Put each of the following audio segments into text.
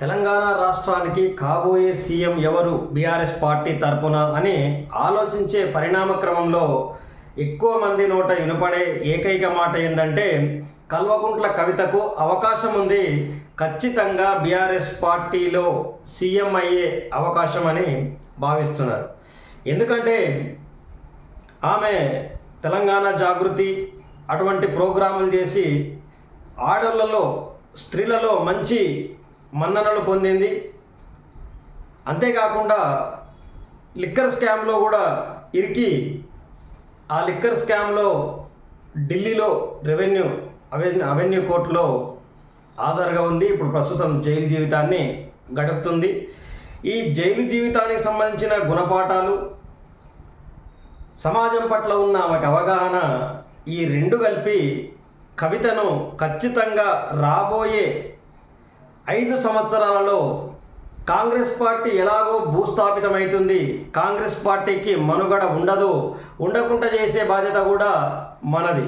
తెలంగాణ రాష్ట్రానికి కాబోయే సీఎం ఎవరు? బీఆర్ఎస్ పార్టీ తరపున అని ఆలోచించే పరిణామ క్రమంలో ఎక్కువ మంది నోట వినపడే ఏకైక మాట ఏంటంటే కల్వకుంట్ల కవితకు అవకాశం ఉంది. ఖచ్చితంగా బీఆర్ఎస్ పార్టీలో సీఎం అయ్యే అవకాశం అని భావిస్తున్నారు. ఎందుకంటే ఆమె తెలంగాణ జాగృతి అటువంటి ప్రోగ్రాములు చేసి ఆడోళ్ళలో స్త్రీలలో మంచి మన్ననలు పొందింది. అంతేకాకుండా లిక్కర్ స్కామ్లో కూడా ఇరికి ఆ లిక్కర్ స్కామ్లో ఢిల్లీలో రెవెన్యూ అవెన్యూ అవెన్యూ కోర్టులో ఆధార్గా ఉంది. ఇప్పుడు ప్రస్తుతం జైలు జీవితాన్ని గడుపుతుంది. ఈ జైలు జీవితానికి సంబంధించిన గుణపాఠాలు సమాజం పట్ల ఉన్న ఆమెకు అవగాహన ఈ రెండు కలిపి కవితను ఖచ్చితంగా రాబోయే ఐదు సంవత్సరాలలో కాంగ్రెస్ పార్టీ ఎలాగో భూస్థాపితమవుతుంది కాంగ్రెస్ పార్టీకి మనుగడ ఉండదు ఉండకుండా చేసే బాధ్యత కూడా మనది.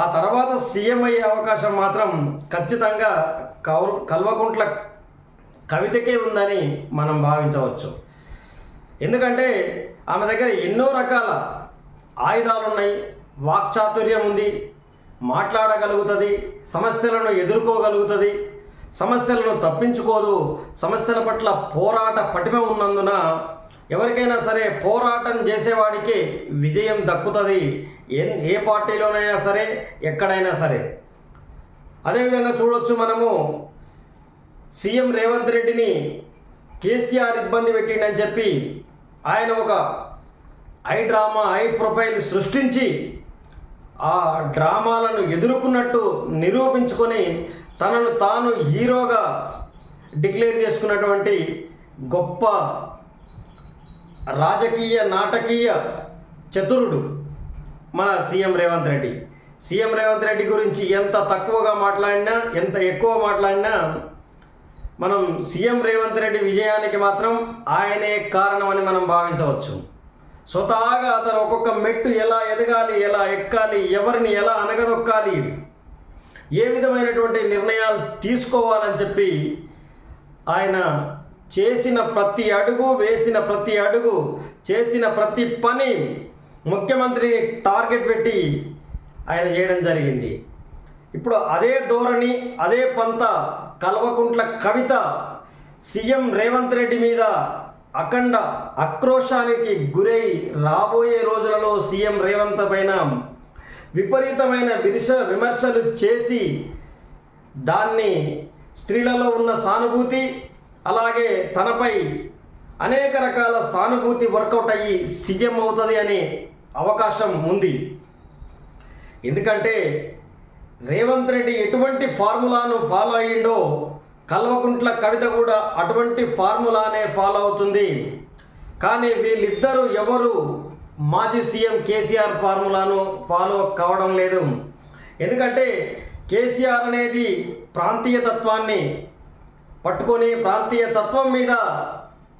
ఆ తర్వాత సీఎం అయ్యే అవకాశం మాత్రం ఖచ్చితంగా కౌ కల్వకుంట్ల కవితకే ఉందని మనం భావించవచ్చు. ఎందుకంటే ఆమె దగ్గర ఎన్నో రకాల ఆయుధాలు ఉన్నాయి వాక్చాతుర్యం ఉంది మాట్లాడగలుగుతుంది సమస్యలను ఎదుర్కోగలుగుతుంది సమస్యలను తప్పించుకోదు. సమస్యల పట్ల పోరాట పటిమ ఉన్నందున ఎవరికైనా సరే పోరాటం చేసేవాడికి విజయం దక్కుతుంది. ఏ ఏ పార్టీలోనైనా సరే ఎక్కడైనా సరే. అదేవిధంగా చూడొచ్చు మనము సీఎం రేవంత్ రెడ్డిని కేసీఆర్ ఇబ్బంది పెట్టిండని చెప్పి ఆయన ఒక ఐ డ్రామా ఐ ప్రొఫైల్ సృష్టించి ఆ డ్రామాలను ఎదుర్కొన్నట్టు నిరూపించుకొని తనను తాను హీరోగా డిక్లేర్ చేసుకున్నటువంటి గొప్ప రాజకీయ నాటకీయ చతురుడు మన సీఎం రేవంత్ రెడ్డి. సీఎం రేవంత్ రెడ్డి గురించి ఎంత తక్కువగా మాట్లాడినా ఎంత ఎక్కువ మాట్లాడినా మనం సీఎం రేవంత్ రెడ్డి విజయానికి మాత్రం ఆయనే కారణమని మనం భావించవచ్చు. స్వతహాగా అతను ఒక్కొక్క మెట్టు ఎలా ఎదగాలి ఎలా ఎక్కాలి ఎవరిని ఎలా అనగదొక్కాలి ఏ విధమైనటువంటి నిర్ణయాలు తీసుకోవాలని చెప్పి ఆయన చేసిన ప్రతి అడుగు వేసిన ప్రతి అడుగు చేసిన ప్రతి పని ముఖ్యమంత్రిని టార్గెట్ పెట్టి ఆయన చేయడం జరిగింది. ఇప్పుడు అదే ధోరణి అదే పంత కల్వకుంట్ల కవిత సీఎం రేవంత్ రెడ్డి మీద అఖండ ఆక్రోశానికి గురై రాబోయే రోజులలో సీఎం రేవంత్ పైన విపరీతమైన విరిస విమర్శలు చేసి దాన్ని స్త్రీలలో ఉన్న సానుభూతి అలాగే తనపై అనేక రకాల సానుభూతి వర్కౌట్ అయ్యి సీఎం అవుతుంది అనే అవకాశం ఉంది. ఎందుకంటే రేవంత్ రెడ్డి ఎటువంటి ఫార్ములాను ఫాలో అయ్యిండో కల్వకుంట్ల కవిత కూడా అటువంటి ఫార్ములానే ఫాలో అవుతుంది. కానీ వీళ్ళిద్దరూ ఎవరు మాజీ సీఎం కేసీఆర్ ఫార్ములాను ఫాలో కావడం లేదు. ఎందుకంటే కేసీఆర్ అనేది ప్రాంతీయ తత్వాన్ని పట్టుకొని ప్రాంతీయ తత్వం మీద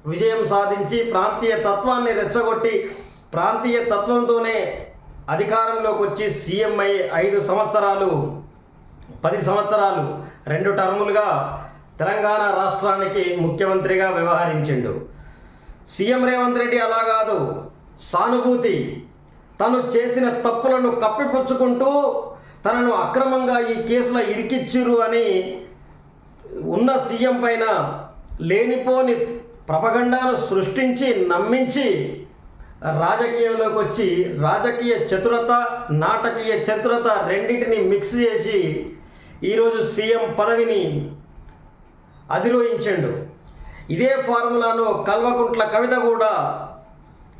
విజయం సాధించి ప్రాంతీయ తత్వాన్ని రెచ్చగొట్టి ప్రాంతీయ తత్వంతోనే అధికారంలోకి వచ్చి సీఎం అయ్యి ఐదు సంవత్సరాలు పది సంవత్సరాలు రెండు టర్ములుగా తెలంగాణ రాష్ట్రానికి ముఖ్యమంత్రిగా వ్యవహరించిండు. సీఎం రేవంత్ రెడ్డి అలా కాదు. సానుభూతి. తను చేసిన తప్పులను కప్పిపుచ్చుకుంటూ తనను అక్రమంగా ఈ కేసులో ఇరికిచ్చిరు అని ఉన్న సీఎం పైన లేనిపోని ప్రపగండాను సృష్టించి నమ్మించి రాజకీయంలోకి వచ్చి రాజకీయ చతురత నాటకీయ చతురత రెండింటిని మిక్స్ చేసి ఈరోజు సీఎం పదవిని అధిరోహించండు. ఇదే ఫార్ములాను కల్వకుంట్ల కవిత కూడా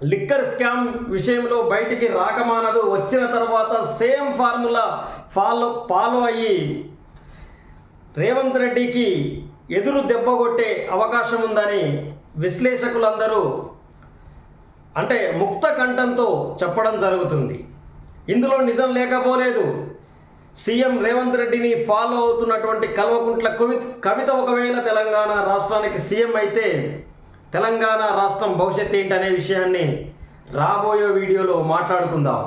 లిక్కర్ స్కామ్ విషయంలో బయటికి రాకమానదు. వచ్చిన తర్వాత సేమ్ ఫార్ములా ఫాలో ఫాలో అయ్యి రేవంత్ రెడ్డికి ఎదురు దెబ్బ కొట్టే అవకాశం ఉందని విశ్లేషకులందరూ అంటే ముక్త కంఠంతో చెప్పడం జరుగుతుంది. ఇందులో నిజం లేకపోలేదు. సీఎం రేవంత్ రెడ్డిని ఫాలో అవుతున్నటువంటి కల్వకుంట్ల కవిత కవిత ఒకవేళ తెలంగాణ రాష్ట్రానికి సీఎం అయితే తెలంగాణ రాష్ట్రం భవిష్యత్ ఏంటనే విషయాన్ని రాబోయే వీడియోలో మాట్లాడుకుందాం.